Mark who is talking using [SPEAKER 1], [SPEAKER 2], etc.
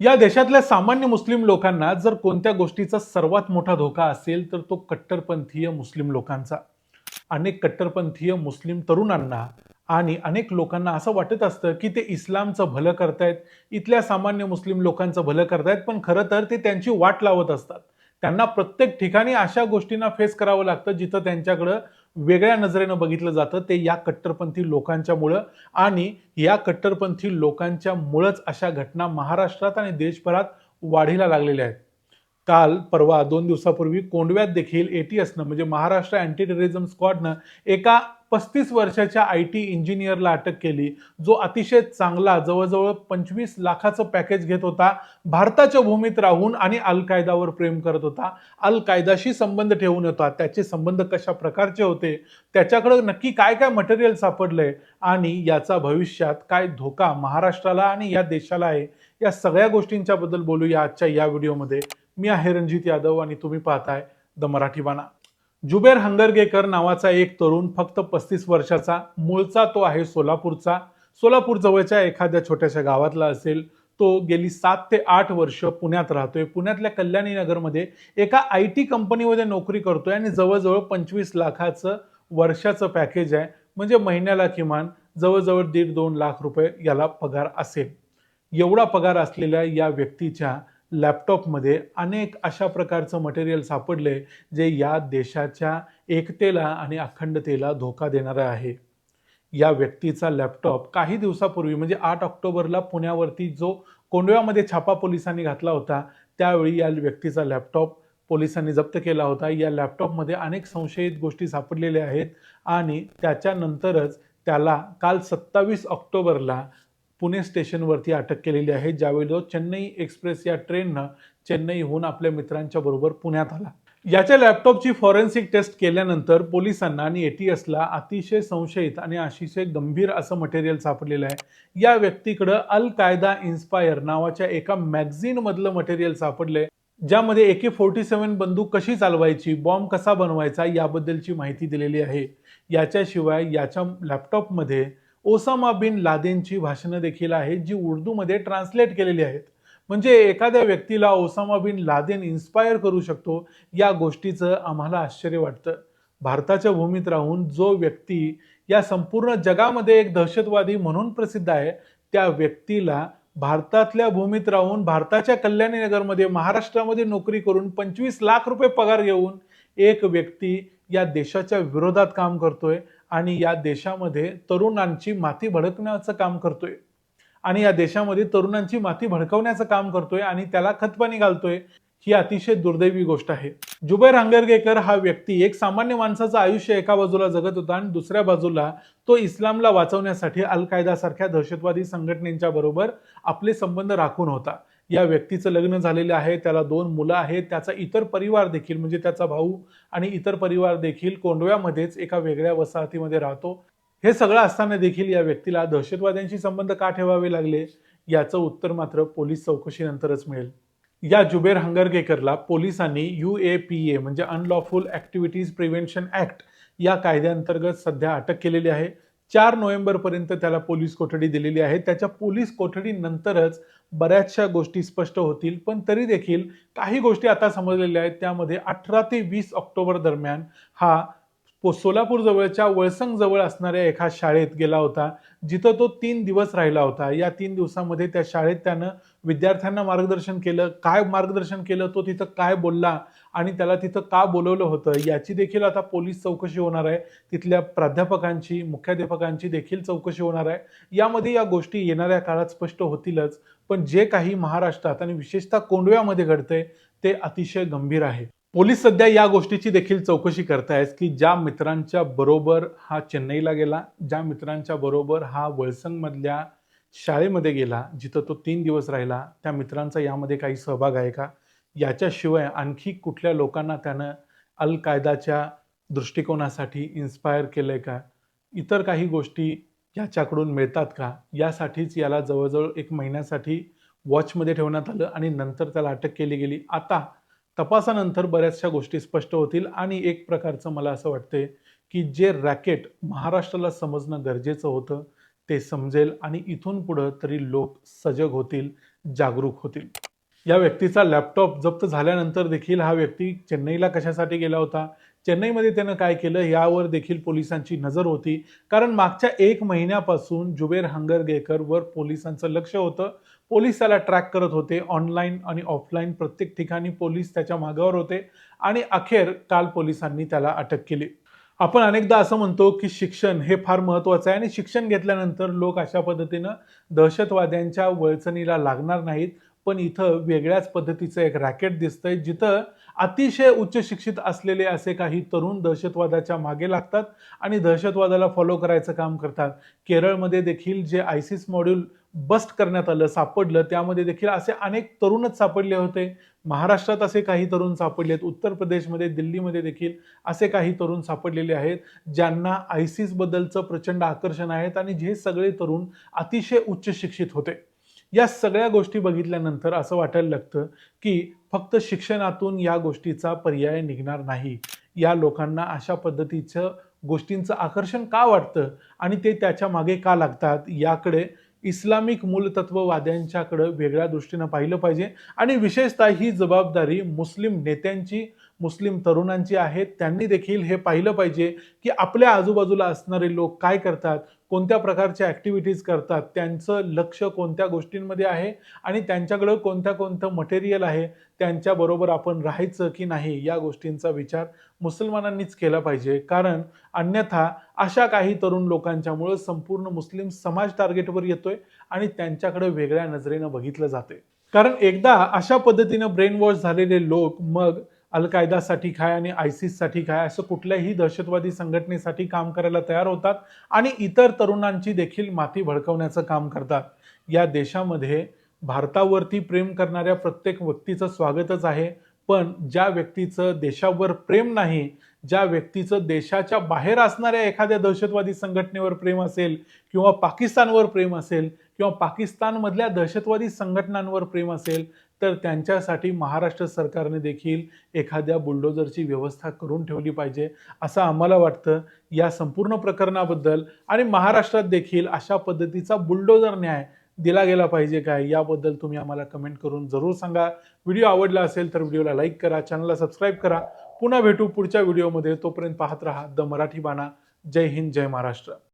[SPEAKER 1] या देशातल्या सामान्य मुस्लिम लोकांना जर कोणत्या गोष्टीचा सर्वात मोठा धोका असेल तर तो कट्टरपंथीय मुस्लिम लोकांचा. अनेक कट्टरपंथीय मुस्लिम तरुणांना आणि अनेक लोकांना असं वाटत असतं की ते इस्लामचं भलं करतायत इथल्या सामान्य मुस्लिम लोकांचं भलं करतायत पण खरं तर ते त्यांची वाट लावत असतात. त्यांना प्रत्येक ठिकाणी अशा गोष्टींना फेस करावं लागतं जिथं त्यांच्याकडं वेगळ्या नजरेनं बघितलं जातं ते या कट्टरपंथी लोकांच्यामुळं आणि या कट्टरपंथी लोकांच्या मुळंच अशा घटना महाराष्ट्रात आणि देशभरात वाढीला लागलेल्या आहेत. काल परवा दोन दिवसापूर्वी कोंडव्यात देखील एटीएसनं म्हणजे महाराष्ट्र अँटी टेररिझम स्क्वॉडनं एका पस्तीस वर्षाच्या आय टी इंजिनियरला अटक केली. जो अतिशय चांगला जवळजवळ पंचवीस लाखाचं पॅकेज घेत होता भारताच्या भूमीत राहून आणि अल कायदावर प्रेम करत होता. अल कायदाशी संबंध ठेवून होता. त्याचे संबंध कशा प्रकारचे होते? त्याच्याकडे नक्की काय काय मटेरियल सापडलंय? आणि याचा भविष्यात काय धोका महाराष्ट्राला आणि या देशाला आहे? या सगळ्या गोष्टींच्या बद्दल बोलूया आजच्या या व्हिडिओमध्ये. मी आहे रणजित यादव आणि तुम्ही पाहताय द मराठी बाणा. जुबेर हंगरगेकर नावाचा एक तरुण फक्त पस्तीस वर्षाचा मूळचा तो आहे सोलापूरचा. सोलापूर जवळच्या एखाद्या छोट्याशा गावातला असेल तो गेली सात ते आठ वर्ष पुण्यात राहतोय. पुण्यातल्या कल्याणी नगरमध्ये एका आय टी कंपनीमध्ये नोकरी करतोय आणि जवळजवळ पंचवीस लाखाचं वर्षाचं पॅकेज आहे. म्हणजे महिन्याला किमान जवळजवळ दीड दोन लाख रुपये याला पगार असेल. एवढा पगार असलेल्या या व्यक्तीच्या लॅपटॉपमध्ये अनेक अशा प्रकारचं मटेरियल सापडले जे या देशाच्या एकतेला आणि अखंडतेला धोका देणारं आहे. या व्यक्तीचा लॅपटॉप काही दिवसापूर्वी म्हणजे आठ ऑक्टोबरला पुण्यावरती जो कोंडव्यामध्ये छापा पोलिसांनी घातला होता त्यावेळी या व्यक्तीचा लॅपटॉप पोलिसांनी जप्त केला होता. या लॅपटॉपमध्ये अनेक संशयित गोष्टी सापडलेल्या आहेत आणि त्याच्यानंतरच त्याला काल सत्तावीस ऑक्टोबरला पुणे स्टेशनवरती अटक केलेली आहे. ज्यावेळी तो चेन्नई एक्सप्रेस या ट्रेननं चेन्नईहून आपल्या मित्रांच्या बरोबर पुण्यात आला. याच्या लॅपटॉपची फॉरेन्सिक टेस्ट केल्यानंतर पोलिसांना आणि एटीएसला अतिशय संशयित आणि अतिशय गंभीर असं मटेरियल सापडलेलं आहे. या व्यक्तीकडं अल कायदा इन्स्पायर नावाच्या एका मॅगझिनमधलं मटेरियल सापडलंय. ज्यामध्ये ए के फोर्टी सेवन बंदूक कशी चालवायची बॉम्ब कसा बनवायचा याबद्दलची माहिती दिलेली आहे. याच्याशिवाय याच्या लॅपटॉपमध्ये ओसामा बिन लादेनची भाषणं देखील आहेत जी उर्दूमध्ये ट्रान्सलेट केलेली आहेत. म्हणजे एखाद्या व्यक्तीला ओसामा बिन लादेन इन्स्पायर करू शकतो या गोष्टीचं आम्हाला आश्चर्य वाटतं. भारताच्या भूमीत राहून जो व्यक्ती या संपूर्ण जगामध्ये एक दहशतवादी म्हणून प्रसिद्ध आहे त्या व्यक्तीला भारतातल्या भूमीत राहून भारताच्या कल्याणी नगरमध्ये महाराष्ट्रामध्ये नोकरी करून पंचवीस लाख रुपये पगार घेऊन एक व्यक्ती या देशाच्या विरोधात काम करतोय. आणि या देशामध्ये तरुणांची माती भडकण्याचं काम करतोय. आणि या देशामध्ये तरुणांची माती भडकवण्याचं काम करतोय आणि त्याला खतपाणी घालतोय ही अतिशय दुर्दैवी गोष्ट आहे. जुबैर हंगरगेकर हा व्यक्ती एक सामान्य माणसाचं आयुष्य एका बाजूला जगत होता आणि दुसऱ्या बाजूला तो इस्लामला वाचवण्यासाठी अल कायदासारख्या दहशतवादी संघटनेच्या बरोबर आपले संबंध राखून होता. या व्यक्तीचं लग्न झालेलं आहे त्याला दोन मुलं आहेत त्याचा इतर परिवार देखील म्हणजे त्याचा भाऊ आणि इतर परिवार देखील कोंडव्यामध्येच एका वेगळ्या वसाहतीमध्ये राहतो. हे सगळं असताना देखील या व्यक्तीला दहशतवाद्यांशी संबंध का ठेवावे लागले? याचं उत्तर मात्र पोलीस चौकशीनंतरच मिळेल. या जुबेर हंगरगेकरला पोलिसांनी यू ए पी ए म्हणजे अनलॉफुल ॲक्टिव्हिटीज प्रिव्हेन्शन ॲक्ट या कायद्याअंतर्गत सध्या अटक केलेली आहे. चार नोव्हेंबरपर्यंत त्याला पोलीस कोठडी दिलेली आहे. त्याच्या पोलीस कोठडीनंतरच बऱ्याचशा गोष्टी स्पष्ट होतील पण तरी देखील काही गोष्टी आता समजलेल्या आहेत. त्यामध्ये अठरा ते वीस ऑक्टोबर दरम्यान हा पो- सोलापूर जवळच्या वळसंग जवळ असणाऱ्या एका शाळेत गेला होता. जिथं तो तीन दिवस राहिला होता. या तीन दिवसामध्ये त्या शाळेत त्यानं विद्यार्थ्यांना मार्गदर्शन केलं काय मार्गदर्शन केलं तो तिथं काय बोलला आणि त्याला तिथं का बोलवलं होतं याची देखील आता पोलीस चौकशी होणार आहे. तिथल्या प्राध्यापकांची मुख्याध्यापकांची देखील चौकशी होणार आहे. यामध्ये या गोष्टी येणाऱ्या काळात स्पष्ट होतीलच पण जे काही महाराष्ट्रात आणि विशेषतः कोंडव्यामध्ये घडतंय ते अतिशय गंभीर आहे. पोलीस सध्या या गोष्टीची देखील चौकशी करतायत की ज्या मित्रांच्या बरोबर हा चेन्नईला गेला ज्या मित्रांच्या बरोबर हा वळसंगमधल्या शाळेमध्ये गेला जिथं तो तीन दिवस राहिला त्या मित्रांचा यामध्ये काही सहभाग आहे का? याच्याशिवाय आणखी कुठल्या लोकांना त्यानं अल कायदाच्या दृष्टिकोनासाठी इन्स्पायर केलं आहे का? इतर काही गोष्टी याच्याकडून मिळतात का? यासाठीच याला जवळजवळ एक महिन्यासाठी वॉचमध्ये ठेवण्यात आलं आणि नंतर त्याला अटक केली गेली. आता तपासानंतर बऱ्याचशा गोष्टी स्पष्ट होतील आणि एक प्रकारचं मला असं वाटतंय की जे रॅकेट महाराष्ट्राला समजणं गरजेचं होतं ते समजेल आणि इथून पुढं तरी लोक सजग होतील जागरूक होतील. या व्यक्तीचा लॅपटॉप जप्त झाल्यानंतर देखील हा व्यक्ती चेन्नईला कशासाठी गेला होता? चेन्नईमध्ये त्यानं काय केलं? यावर देखील पोलिसांची नजर होती. कारण मागच्या एक महिन्यापासून जुबेर हंगरगेकरवर पोलिसांचं लक्ष होतं. पोलीस त्याला ट्रॅक करत होते. ऑनलाईन आणि ऑफलाईन प्रत्येक ठिकाणी पोलीस त्याच्या मागावर होते. आणि अखेर काल पोलिसांनी त्याला अटक केली. आपण अनेकदा असं म्हणतो की शिक्षण हे फार महत्त्वाचं आहे आणि शिक्षण घेतल्यानंतर लोक अशा पद्धतीनं दहशतवाद्यांच्या वळचणीला लागणार नाहीत. पण इथं वेगळ्याच पद्धतीचं एक रॅकेट दिसतंय जिथं अतिशय उच्च शिक्षित असलेले असे काही तरुण दहशतवादाच्या मागे लागतात आणि दहशतवादाला फॉलो करायचं काम करतात. केरळमध्ये देखील जे आयसिस मॉड्यूल बस्ट करण्यात आलं सापडलं त्यामध्ये देखील असे अनेक तरुणच सापडले होते. महाराष्ट्रात असे काही तरुण सापडले आहेत. उत्तर प्रदेशमध्ये दिल्लीमध्ये देखील असे काही तरुण सापडलेले आहेत ज्यांना आयसिसबद्दलचं प्रचंड आकर्षण आहेत आणि जे सगळे तरुण अतिशय उच्च शिक्षित होते. या सगळ्या गोष्टी बघितल्यानंतर असं वाटायला लागतं की फक्त शिक्षणातून या गोष्टीचा पर्याय निघणार नाही. या लोकांना अशा पद्धतीचं गोष्टींचं आकर्षण का वाटतं आणि ते त्याच्यामागे का लागतात याकडे इस्लामिक मूलतत्ववाद्यांच्याकडे वेगळ्या दृष्टीनं पाहिलं पाहिजे. आणि विशेषतः ही जबाबदारी मुस्लिम नेत्यांची मुस्लिम तरुणांची आहे. त्यांनी देखील हे पाहिलं पाहिजे की आपल्या आजूबाजूला असणारे लोक काय करतात? कोणत्या प्रकारच्या ॲक्टिव्हिटीज करतात त्यांचं लक्ष कोणत्या गोष्टींमध्ये आहे आणि त्यांच्याकडं कोणत्या कोणतं मटेरियल आहे त्यांच्याबरोबर आपण राहायचं की नाही या गोष्टींचा विचार मुसलमानांनीच केला पाहिजे. कारण अन्यथा अशा काही तरुण लोकांच्यामुळं संपूर्ण मुस्लिम समाज टार्गेटवर येतोय आणि त्यांच्याकडे वेगळ्या नजरेनं बघितलं जाते कारण एकदा अशा पद्धतीनं ब्रेन वॉश झालेले लोक मग अल कायदासाठी काय आणि आयसिससाठी काय असं कुठल्याही दहशतवादी संघटनेसाठी काम करायला तयार होतात आणि इतर तरुणांची देखील माती भडकवण्याचं काम करतात. या देशामध्ये भारतावरती प्रेम करणाऱ्या प्रत्येक व्यक्तीचं स्वागतच आहे. पण ज्या व्यक्तीचं देशावर प्रेम नाही ज्या व्यक्तीचं देशाच्या बाहेर असणाऱ्या एखाद्या दहशतवादी संघटनेवर प्रेम असेल किंवा पाकिस्तानवर प्रेम असेल किंवा पाकिस्तानमधल्या दहशतवादी संघटनांवर प्रेम असेल तर त्यांच्यासाठी महाराष्ट्र सरकारने देखील एखाद्या बुलडोजरची व्यवस्था करून ठेवली पाहिजे असं आम्हाला वाटतं. या संपूर्ण प्रकरणाबद्दल आणि महाराष्ट्रात देखील अशा पद्धतीचा बुलडोजर न्याय दिला गेला पाहिजे काय याबद्दल तुम्ही आम्हाला कमेंट करून जरूर सांगा. व्हिडिओ आवडला असेल तर व्हिडिओला लाईक करा चॅनलला सबस्क्राईब करा. पुन्हा भेटू पुढच्या व्हिडिओमध्ये. तोपर्यंत पाहत राहा द मराठी बाणा. जय हिंद जय महाराष्ट्र.